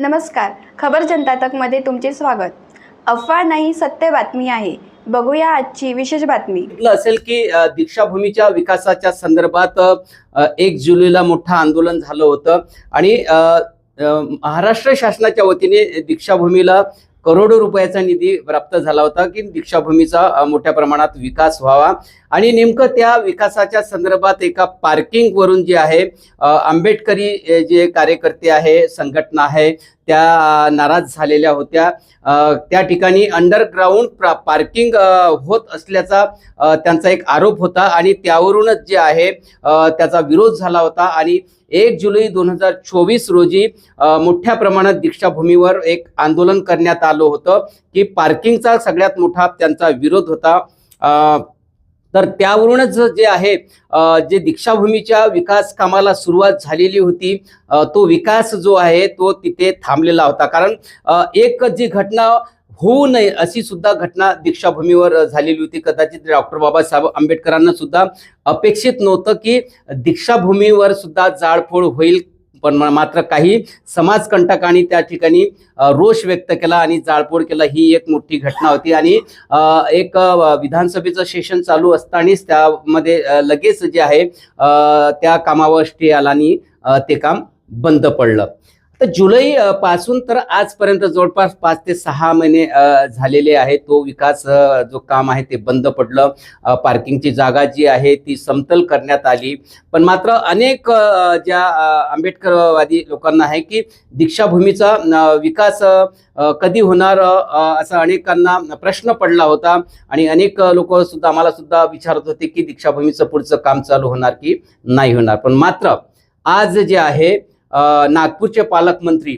नमस्कार. खबर जनता तकमध्ये तुमचे स्वागत. अफवा नाही सत्य बातमी आहे. बघूया आजची विशेष बातमी. म्हटलं असेल की दीक्षाभूमीच्या विकासाच्या संदर्भात एक जुलैला मोठं आंदोलन झालं होतं. आणि महाराष्ट्र शासनाच्या वतीने दीक्षाभूमीला करोडो रुपयाचा निधी प्राप्त झाला होता की दीक्षाभूमीचा मोठ्या प्रमाणात विकास व्हावा. आणि नेमकं त्या विकासाच्या संदर्भात एका पार्किंगवरून जे आहे आंबेडकरी जे कार्यकर्ते आहे संघटना आहे त्या नाराज झालेल्या होत्या. त्या ठिकाणी अंडरग्राऊंड पार्किंग होत असल्याचा त्यांचा एक आरोप होता आणि त्यावरूनच जे आहे त्याचा विरोध झाला होता आणि एक जुलै दोन हजार चोवीस रोजी मोठ्या प्रमाणात दीक्षाभूमीवर एक आंदोलन करण्यात आलं होतं की पार्किंगचा सगळ्यात मोठा त्यांचा विरोध होता. तर त्यावरूनच जे आहे जे दीक्षाभूमीच्या विकास कामाला सुरुवात झालेली होती तो विकास जो आहे तो तिथे थांबलेला होता. कारण एक जी घटना होऊ नये अशी सुद्धा घटना दीक्षाभूमीवर झालेली होती. कदाचित डॉक्टर बाबासाहेब आंबेडकरांना सुद्धा अपेक्षित नव्हतं की दीक्षाभूमीवर सुद्धा जाळपोळ होईल पण मात्र काही समाजकंटकांनी त्या ठिकाणी रोष व्यक्त केला आणि जाळपोळ केला ही एक मोठी घटना होती. आणि एक विधानसभेचं सेशन चालू असतानाच त्यामध्ये लगेच जे आहे त्या कामावर स्टे आला आणि ते काम बंद पडलं. तर जुलै पासून तर आजपर्यंत जवळपास पाच ते सहा महिने झालेले आहे तो विकास जो काम आहे ते बंद पडलं. पार्किंगची जागा जी आहे ती समतल करण्यात आली. पण मात्र अनेक ज्या आंबेडकरवादी लोकांना आहे की दीक्षाभूमीचा विकास कधी होणार असा अनेकांना प्रश्न पडला होता. आणि अनेक लोक सुद्धा आम्हाला सुद्धा विचारत होते की दीक्षाभूमीचं पुढचं काम चालू होणार की नाही होणार. पण मात्र आज जे आहे नागपूरचे पालकमंत्री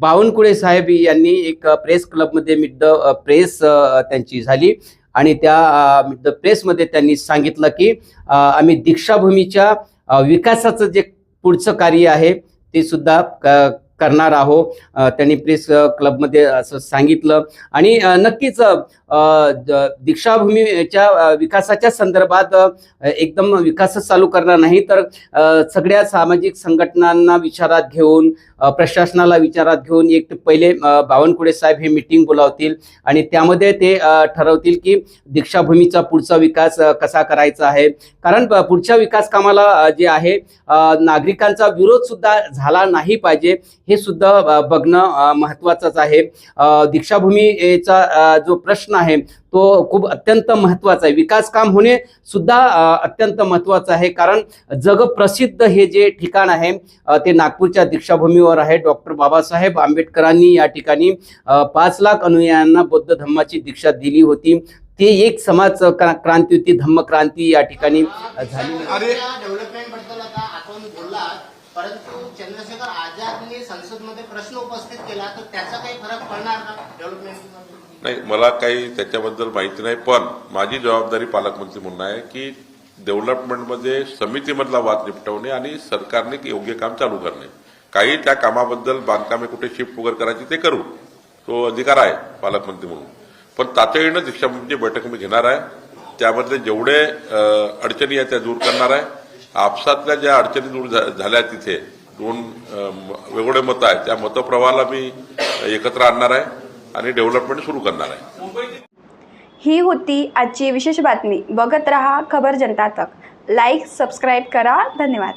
बावनकुळे साहेब यांनी एक प्रेस क्लबमध्ये मिड द प्रेस त्यांची झाली. आणि त्या मिड द प्रेसमध्ये त्यांनी सांगितलं की आम्ही दीक्षाभूमीच्या विकासाचं जे पुढचं कार्य आहे ते सुद्धा क- करणार आहो त्यांनी प्रेस क्लबमध्ये असं सांगितलं. आणि नक्कीच दीक्षाभूमीच्या विकासाच्या संदर्भात एकदम विकासच चालू करणार नाही तर सगळ्या सामाजिक संघटनांना विचारात घेऊन प्रशासनाला विचारात घेऊन एक पहिले बावनकुळे साहेब हे मिटिंग बोलावतील. आणि त्यामध्ये ते ठरवतील की दीक्षाभूमीचा पुढचा विकास कसा करायचा आहे. कारण पुढच्या विकास कामाला जे आहे नागरिकांचा विरोध सुद्धा झाला नाही पाहिजे. हे सुद्धा बघणं महत्त्वाचंच आहे. दीक्षाभूमीचा जो प्रश्न आहे तो खूप अत्यंत महत्त्वाचा आहे. विकास काम होणे सुद्धा अत्यंत महत्त्वाचं आहे. कारण जगप्रसिद्ध हे जे ठिकाण आहे ते नागपूरच्या दीक्षाभूमीवर आहे. डॉक्टर बाबासाहेब आंबेडकरांनी या ठिकाणी पाच लाख अनुयायांना बौद्ध धम्माची दीक्षा दिली होती. ती एक समाज क्रांती होती. धम्म क्रांती या ठिकाणी झाली. चंद्रशेखर आझादने संसदमध्ये प्रश्न उपस्थित केला तर त्याचा काही फरक पडणार का? डेव्हलपमेंट नाही मला काही त्याच्याबद्दल माहिती नाही पण माझी जबाबदारी पालकमंत्री म्हणून आहे की डेव्हलपमेंटमध्ये समितीमधला वाद निपटवणे आणि सरकारने योग्य काम चालू करणे. काही त्या कामाबद्दल बांधकामे कुठे शिफ्ट वगैरे करायची ते करू. तो अधिकार आहे पालकमंत्री म्हणून. पण तातडीनं दीक्षाभूमीची बैठक मी घेणार आहे. त्यामधले जेवढे अडचणी आहेत त्या दूर करणार आहे. आपसातल्या ज्या अडचणी दूर झा- झाल्या तिथे दोन वेगवेगळे मतं आहेत. त्या मतप्रवाहाला मी एकत्र आणणार आहे आणि डेव्हलपमेंट सुरू करणार आहे. ही होती आजची विशेष बातमी. बघत रहा खबर जनता तक. लाईक सबस्क्राईब करा. धन्यवाद.